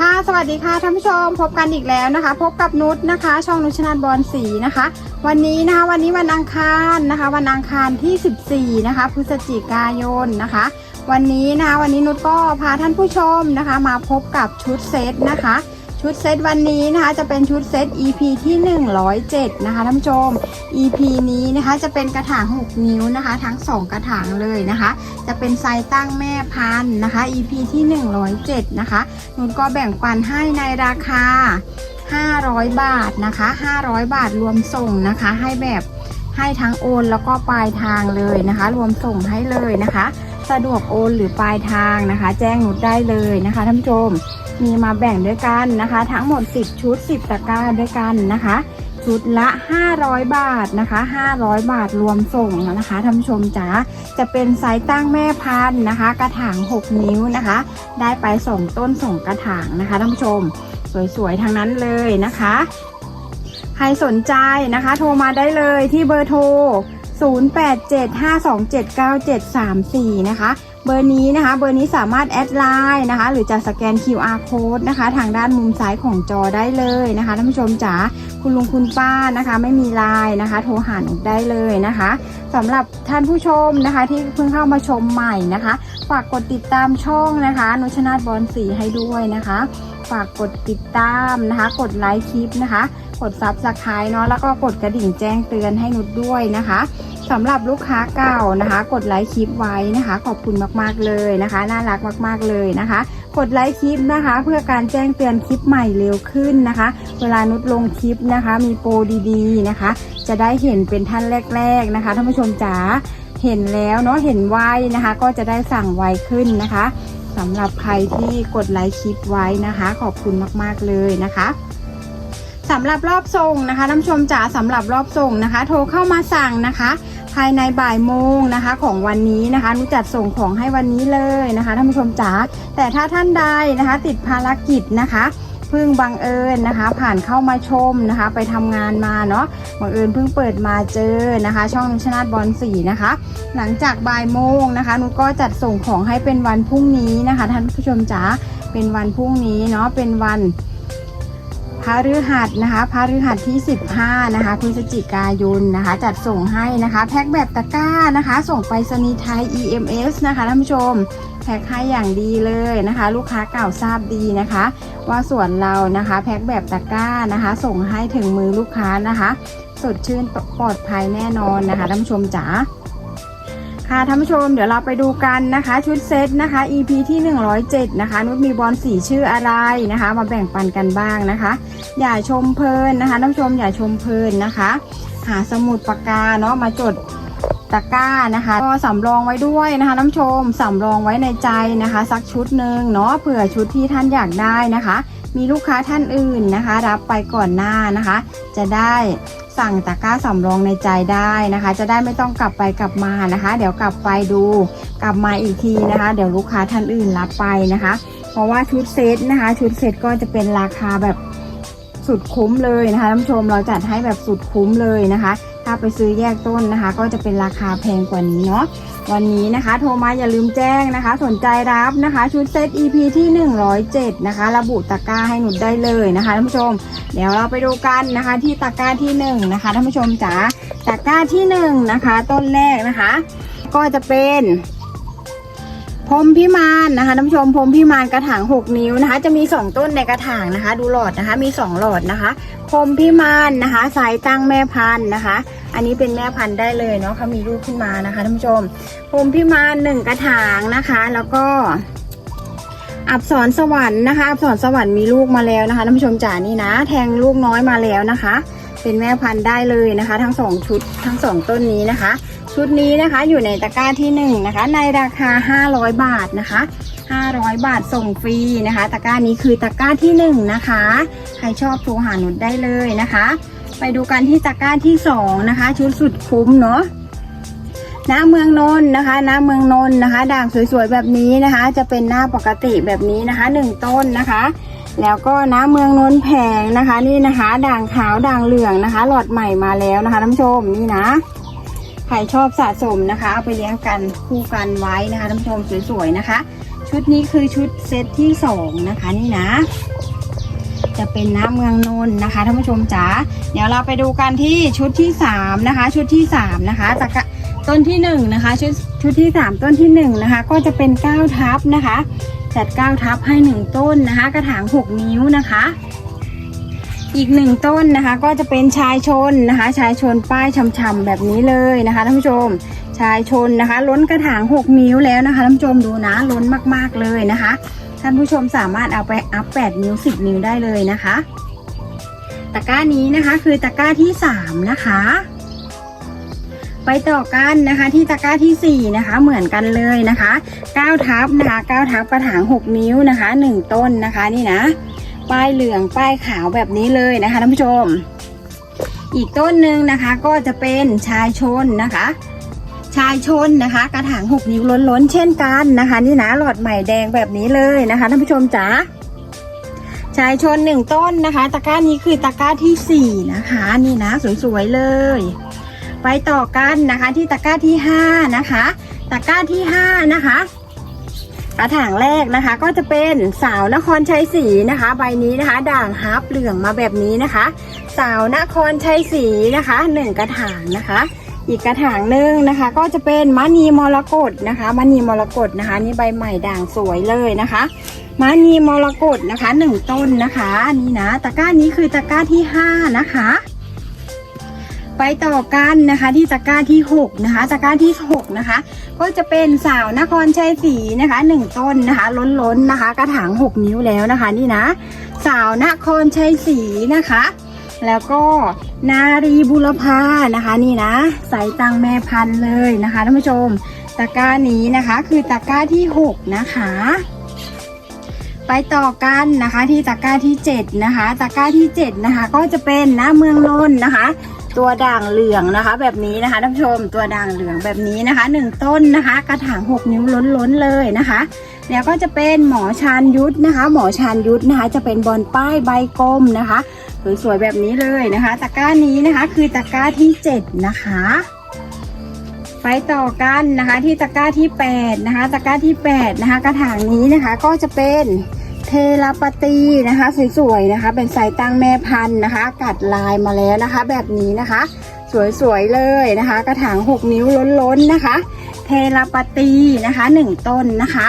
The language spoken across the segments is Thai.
ค่ะสวัสดีค่ะท่านผู้ชมพบกันอีกแล้วนะคะ พบกับนุชนะคะ ช่องนุชนาธบอลสีนะคะ วันนี้นะคะวันนี้วันอังคารนะคะ วันอังคารที่ 14 นะคะพฤศจิกายนนะคะ วันนี้นะคะวันนี้นุชก็พาท่านผู้ชมนะคะ มาพบกับชุดเซตนะคะ ชุดเซตวันนี้นะคะจะเป็นชุดเซต EP ที่ 107 นะคะท่านผู้ชม EP นี้นะคะจะเป็นกระถาง 6 นิ้วนะคะ ทั้ง 2 กระถางเลยนะคะ จะเป็นไซส์ตั้งแม่พันธุ์นะคะ EP ที่ 107 นะคะนุนก็แบ่งปันให้ในราคา 500 บาทนะคะ 500 บาทรวมส่งนะคะให้แบบให้ทั้งโอนแล้วก็ปลายทางเลยนะคะ รวมส่งให้เลยนะคะ สะดวกโอนหรือปลายทางนะคะ แจ้งนุดได้เลยนะคะท่านผู้ชม มีมาแบ่งด้วยกันนะคะ ทั้งหมด 10 ชุด 10 ตะกร้าด้วยกันนะคะ ชุดละ 500 บาทนะคะ 500 บาทรวมส่งนะคะท่านผู้ชมจ๋าจะเป็นไซส์ตั้งแม่พันธุ์นะคะ กระถาง 6 นิ้วนะคะ ได้ไป 2 ต้น 2 กระถางนะคะท่านผู้ชม สวยๆทางนั้นเลยนะคะ ใครสนใจนะคะ โทรมาได้เลยที่เบอร์โทร 0875279734 นะคะ เบอร์นี้นะคะ เบอร์นี้สามารถแอดไลน์นะคะ หรือจะสแกน QR code นะคะ ทางด้านมุมซ้ายของจอได้เลยนะคะท่านผู้ชมจ๋าคุณลุงคุณป้านะคะ ไม่มีไลน์นะคะ โทรหาหนูได้เลยนะคะสำหรับท่านผู้ชมนะคะ ที่เพิ่งเข้ามาชมใหม่นะคะ ฝากกดติดตามช่องนะคะนุชนาธบอลสีให้ด้วยนะคะ ฝากกดติดตามนะคะ กดไลค์คลิปนะคะ กดซับสไครต์เนาะแล้วก็กดกระดิ่งแจ้งเตือนให้นุชด้วยนะคะ สำหรับลูกค้าเก่านะคะ กดไลค์คลิปไว้นะคะ ขอบคุณมากๆเลยนะคะ น่ารักมากๆเลยนะคะ กดไลค์คลิปนะคะ เพื่อการแจ้งเตือนคลิปใหม่เร็วขึ้นนะคะ เวลานุชลงคลิปนะคะ มีโปรดีๆนะคะ จะได้เห็นเป็นท่านแรก ๆนะคะท่านผู้ชมจ๋าเห็นแล้วเนาะเห็นไวนะคะ ก็จะได้สั่งไวขึ้นนะคะสำหรับใครที่กดไลค์คลิปไว้นะคะ ขอบคุณมากๆเลยนะคะ สำหรับรอบส่งนะคะท่านผู้ชมจ๋าสำหรับรอบส่งนะคะ โทรเข้ามาสั่งนะคะ ภายในบ่ายโมงนะคะ ของวันนี้นะคะนุจัดส่งของให้วันนี้เลยนะคะท่านผู้ชมจ๋าแต่ถ้าท่านใดนะคะ ติดภารกิจนะคะเพิ่งบังเอิญนะคะ ผ่านเข้ามาชมนะคะ ไปทำงานมาเนาะบังเอิญเพิ่งเปิดมาเจอนะคะ ช่องนุชนาธบอลสีนะคะ หลังจากบ่ายโมงนะคะนุก็จัดส่งของให้เป็นวันพรุ่งนี้นะคะ ท่านผู้ชมจ๋าเป็นวันพรุ่งนี้เนาะเป็นวัน พระฤหัสนะคะพระฤหัสที่ 15 นะคะพฤศจิกายนนะคะ จัดส่งให้นะคะแพ็คแบบตะกร้านะคะ ส่งไปสนีย์ไทย EMS นะคะท่านผู้ชมแพ็คให้อย่างดีเลยนะคะ ลูกค้าเก่าทราบดีนะคะ ว่าส่วนเรานะคะ แพ็คแบบตะกร้านะคะ ส่งให้ถึงมือลูกค้านะคะ สดชื่นปลอดภัยแน่นอนนะคะท่านผู้ชมจ๋า ค่ะท่านผู้ชมเดี๋ยวเราไปดูกันนะคะ ชุดเซตนะคะ EP ที่ 107 นะคะ นุชมีบอลสีชื่ออะไรนะคะ มาแบ่งปันกันบ้างนะคะ อย่าชมเพลินนะคะท่านผู้ชมอย่าชมเพลินนะคะ หาสมุดปากกาเนาะมาจดตะกร้านะคะก็สำรองไว้ด้วยนะคะท่านผู้ชมสำรองไว้ในใจนะคะ สักชุดหนึ่งเนาะเผื่อชุดที่ท่านอยากได้นะคะ มีลูกค้าท่านอื่นนะคะ รับไปก่อนหน้านะคะ จะได้ สั่งตะกร้าสำรองในใจได้นะคะ จะได้ไม่ต้องกลับไปกลับมานะคะ เดี๋ยวกลับไปดูกลับมาอีกทีนะคะ เดี๋ยวลูกค้าท่านอื่นรับไปนะคะ เพราะว่าชุดเซตนะคะ ชุดเซตก็จะเป็นราคาแบบสุดคุ้มเลยนะคะท่านผู้ชมเราจัดให้แบบสุดคุ้มเลยนะคะ ถ้าไปซื้อแยกต้นนะคะ ก็จะเป็นราคาแพงกว่านี้เนาะวันนี้นะคะ โทรมาอย่าลืมแจ้งนะคะ สนใจรับนะคะ ชุดเซต EP ที่ 107 นะคะ ระบุตะกร้าให้หนุดได้เลยนะคะท่านผู้ชม เดี๋ยวเราไปดูกันนะคะ ที่ตะกร้าที่1นะคะท่านผู้ชมจ๋าตะกร้าที่1นะคะ ต้นแรกนะคะ ก็จะเป็น พรมพิมานนะคะท่านผู้ชมพรมพิมานกระถาง 6 นิ้วนะคะ จะมี 2 ต้นในกระถางนะคะ ดูหลอดนะคะ มี 2 หลอดนะคะพรมพิมานนะคะสายตั้งแม่พันธุ์นะคะ อันนี้เป็นแม่พันธุ์ได้เลยเนาะเขามีลูกขึ้นมานะคะท่านผู้ชมพรมพิมานหนึ่งกระถางนะคะ แล้วก็อับสรสวรรค์นะคะอับสรสวรรค์มีลูกมาแล้วนะคะท่านผู้ชมจ๋านี่นะ แทงลูกน้อยมาแล้วนะคะ เป็นแม่พันธุ์ได้เลยนะคะ ทั้งสองชุดทั้งสองต้นนี้นะคะ ชุดนี้นะคะอยู่ในตะกร้าที่หนึ่งนะคะ ในราคา 500 บาทนะคะ 500 บาทส่งฟรีนะคะ ตะกร้านี้คือตะกร้าที่หนึ่งนะคะ ใครชอบโทรหาหนุดได้เลยนะคะ ไปดูกันที่ตะกร้าที่สองนะคะ ชุดสุดคุ้มเนาะหน้าเมืองนนนะคะ หน้าเมืองนนนะคะ ด่างสวยๆแบบนี้นะคะ จะเป็นหน้าปกติแบบนี้นะคะหนึ่งต้นนะคะ แล้วก็หน้าเมืองนนแผงนะคะ นี่นะคะ ด่างขาวด่างเหลืองนะคะ หลอดใหม่มาแล้วนะคะท่านผู้ชมนี่นะ ใครชอบสะสมนะคะเอาไปเลี้ยงกันคู่กันไว้นะคะท่านผู้ชมสวยๆนะคะ ชุดนี้คือชุดเซตที่สองนะคะนี่นะ จะเป็นน้ำเมืองนนท์นะคะท่านผู้ชมจ๋าเดี๋ยวเราไปดูกันที่ชุดที่สามนะคะ ชุดที่สามนะคะจากต้นที่หนึ่งนะคะชุดชุดที่สามต้นที่หนึ่งนะคะ ก็จะเป็นเก้าทับนะคะจัดเก้าทับให้หนึ่งต้นนะคะ กระถางหกนิ้วนะคะ อีกหนึ่งต้นนะคะ ก็จะเป็นชายชนนะคะ ชายชนป้ายฉ่ำๆแบบนี้เลยนะคะท่านผู้ชม ชายชนนะคะ ล้นกระถาง 6 นิ้วแล้วนะคะท่านผู้ชมดูนะล้นมากๆเลยนะคะ ท่านผู้ชมสามารถเอาไปอัพ 8 นิ้ว 10 นิ้วได้เลยนะคะ ตะกร้านี้นะคะคือตะกร้าที่ 3 นะคะไปต่อกันนะคะที่ตะกร้าทีสี่4 นะคะเหมือนกันเลยนะคะ9ทับนะคะ9ทับกระถาง 6 นิ้วนะคะ 1 ต้นนะคะนี่นะ ป้ายเหลืองป้ายขาวแบบนี้เลยนะคะท่านผู้ชม อีกต้นหนึ่งนะคะก็จะเป็นชายชนนะคะ ชายชนนะคะ กระถาง6นิ้วล้นๆเช่นกันนะคะ นี่นะหลอดใหม่แดงแบบนี้เลยนะคะท่านผู้ชมจ๋าชายชนหนึ่งต้นนะคะ ตะกร้านี้คือตะกร้าที่4นะคะ นี่นะสวยๆเลย ไปต่อกันนะคะที่ตะกร้าที่5นะคะ ตะกร้าที่5นะคะ กระถางแรกนะคะ ก็จะเป็นสาวนครชัยศรีนะคะ ใบนี้นะคะ ด่างฮับเหลืองมาแบบนี้นะคะ สาวนครชัยศรีนะคะหนึ่งกระถางนะคะ อีกกระถางหนึ่งนะคะ ก็จะเป็นมณีมรกตนะคะมณีมรกตนะคะ นี่ใบใหม่ด่างสวยเลยนะคะมณีมรกตนะคะหนึ่งต้นนะคะนี่นะตะกร้านี้คือตะกร้าที่ห้านะคะ ไปต่อกันนะคะ ที่ตะกร้าที่หกนะคะตะกร้าที่หกนะคะ ก็จะเป็นสาวนครชัยศรีนะคะหนึ่งต้นนะคะ ล้นๆนะคะ กระถางหกนิ้วแล้วนะคะ นี่นะ สาวนครชัยศรีนะคะ แล้วก็นารีบุรพานะคะ นี่นะใส่ตังแม่พันเลยนะคะท่านผู้ชมตะกร้านี้นะคะ คือตะกร้าที่ 6 นะคะไปต่อกันนะคะที่ตะกร้าที่ 7 นะคะตะกร้าที่ 7 นะคะ ก็จะเป็นน้าเมืองนนนะคะ ตัวด่างเหลืองนะคะ แบบนี้นะคะท่านผู้ชมตัวด่างเหลืองแบบนี้นะคะหนึ่งต้นนะคะ กระถาง 6 นิ้วล้นๆเลยนะคะแล้วก็จะเป็นหมอชานยุทธนะคะ หมอชานยุทธนะคะ จะเป็นบอลป้ายใบกลมนะคะสวยๆแบบนี้เลยนะคะตะกร้านี้นะคะคือตะกร้าที่7นะคะไปต่อกันนะคะที่ตะกร้าที่ 8 นะคะ ตะกร้าที่ 8 นะคะ กระถางนี้นะคะก็จะเป็น เทลาปตีนะคะ สวยๆนะคะ เป็นสายตั้งแม่พันธุ์นะคะ กัดลายมาแล้วนะคะ แบบนี้นะคะ สวยๆเลยนะคะ กระถาง 6 นิ้วล้นๆนะคะ เทลาปตีนะคะ 1 ต้นนะคะ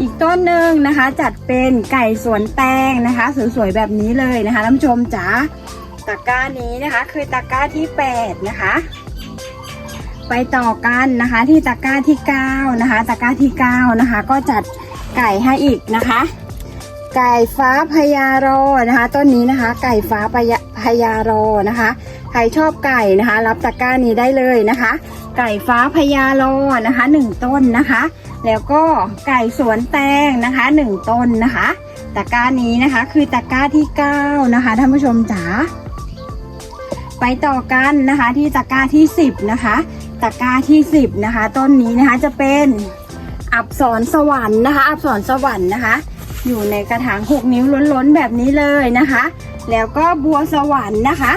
อีกต้นหนึ่งนะคะ จัดเป็นไก่สวนแตงนะคะ สวยๆแบบนี้เลยนะคะท่านผู้ชมจ๋าตะกร้านี้นะคะ คือตะกร้าที่ 8 นะคะไปต่อกันนะคะที่ตะกร้าที่ 9 นะคะตะกร้าที่ 9 นะคะ ก็จัดไก่ให้อีกนะคะ ไก่ฟ้าพญารอนะคะ ต้นนี้นะคะ ไก่ฟ้าพญาพญารอนะคะ ใครชอบไก่นะคะ รับตะกร้านี้ได้เลยนะคะ ไก่ฟ้าพญารอนะคะหนึ่งต้นนะคะ แล้วก็ไก่สวนแตงนะคะหนึ่งต้นนะคะ ตะกร้านี้นะคะคือตะกร้าที่เก้านะคะท่านผู้ชมจ๋าไปต่อกันนะคะที่ตะกร้าที่สิบนะคะตะกร้าที่สิบนะคะ ต้นนี้นะคะจะเป็นอับสรสวรรค์นะคะ อับสรสวรรค์นะคะ อยู่ในกระถางหกนิ้วล้นๆแบบนี้เลยนะคะ แล้วก็บัวสวรรค์นะคะ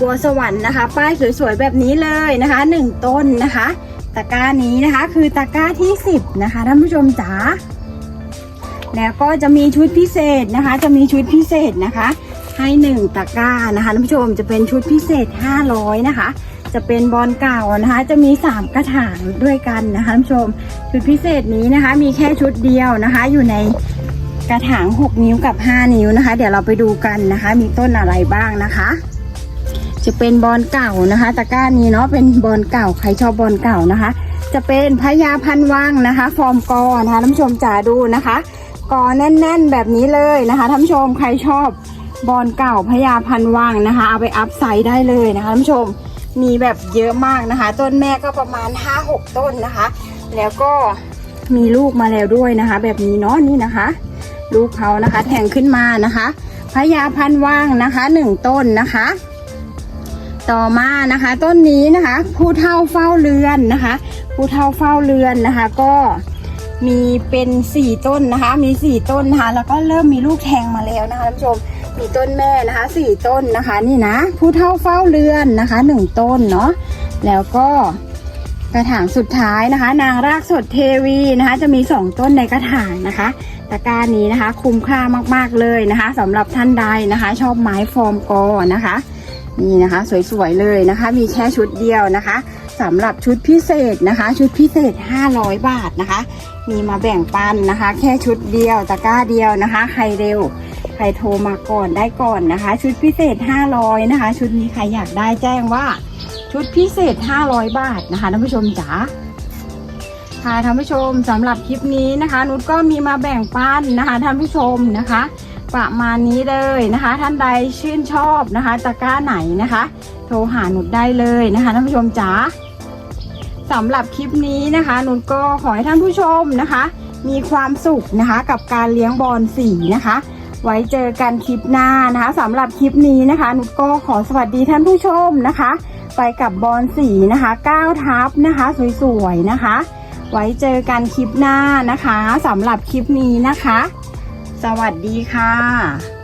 บัวสวรรค์นะคะ ป้ายสวยๆแบบนี้เลยนะคะหนึ่งต้นนะคะ ตะกร้านี้นะคะ คือตะกร้าที่ 10 นะคะท่านผู้ชมจ๋าแล้วก็จะมีชุดพิเศษนะคะ จะมีชุดพิเศษนะคะ ให้ 1 ตะกร้านะคะท่านผู้ชมจะเป็นชุดพิเศษ 500 นะคะจะเป็นบอลเก่านะคะ จะมี 3 กระถางด้วยกันนะคะท่านผู้ชม ชุดพิเศษนี้นะคะ มีแค่ชุดเดียวนะคะ อยู่ใน กระถาง 6 นิ้วกับ 5 นิ้วนะคะ เดี๋ยวเราไปดูกันนะคะ มีต้นอะไรบ้างนะคะ จะเป็นบอลเก่านะคะตะกร้านี้เนาะเป็นบอลเก่าใครชอบบอลเก่านะคะ จะเป็นพญาพันวังนะคะ ฟอร์มกอนะคะท่านผู้ชมจ๋าดูนะคะกอแน่น ๆ แบบนี้เลยนะคะท่านผู้ชมใครชอบบอลเก่าพญาพันวังนะคะ เอาไปอัพไซด์ได้เลยนะคะท่านผู้ชมมีแบบเยอะมากนะคะ ต้นแม่ก็ประมาณ 5-6 ต้นนะคะ แล้วก็มีลูกมาแล้วด้วยนะคะ แบบนี้เนาะนี่นะคะ ลูกเขานะคะ แทงขึ้นมานะคะพญาพันวังนะคะหนึ่งต้นนะคะ ต่อมานะคะ ต้นนี้นะคะ ผู้เท่าเฝ้าเรือนนะคะ ผู้เท่าเฝ้าเรือนนะคะ ก็มีเป็นสี่ต้นนะคะ มีสี่ต้นนะคะแล้วก็เริ่มมีลูกแทงมาแล้วนะคะท่านผู้ชมมีต้นแม่นะคะสี่ต้นนะคะ นี่นะ ผู้เท่าเฝ้าเรือนนะคะหนึ่งต้นเนาะแล้วก็ กระถางสุดท้ายนะคะ นางรากสดเทวีนะคะ จะมี 2 ต้นในกระถางนะคะตะกร้านี้นะคะ คุ้มค่ามากๆเลยนะคะสำหรับท่านใดนะคะ ชอบไม้ฟอร์มกอนะคะนี่นะคะสวยๆเลยนะคะ มีแค่ชุดเดียวนะคะสำหรับชุดพิเศษนะคะ ชุดพิเศษ 500 บาทนะคะ มีมาแบ่งปันนะคะ แค่ชุดเดียวตะกร้าเดียวนะคะ ใครเร็ว ใครโทรมาก่อนได้ก่อนนะคะ ชุดพิเศษ 500 นะคะ ชุดนี้ใครอยากได้แจ้งว่า ชุดพิเศษ 500 บาทนะคะท่านผู้ชมจ๋าค่ะท่านผู้ชมสำหรับคลิปนี้นะคะ นุชก็มีมาแบ่งปันนะคะท่านผู้ชมนะคะ ประมาณนี้เลยนะคะ ท่านใดชื่นชอบนะคะตะกร้าไหนนะคะ โทรหานุชได้เลยนะคะท่านผู้ชมจ๋าสำหรับคลิปนี้นะคะ นุชก็ขอให้ท่านผู้ชมนะคะ มีความสุขนะคะกับการเลี้ยงบอลสีนะคะ ไว้เจอกันคลิปหน้านะคะสำหรับคลิปนี้นะคะนุชก็ขอสวัสดีท่านผู้ชมนะคะ ไปกับบอลสีนะคะก้าวทับนะคะ สวยๆนะคะ ไว้เจอกันคลิปหน้านะคะสำหรับคลิปนี้นะคะ สวัสดีค่ะ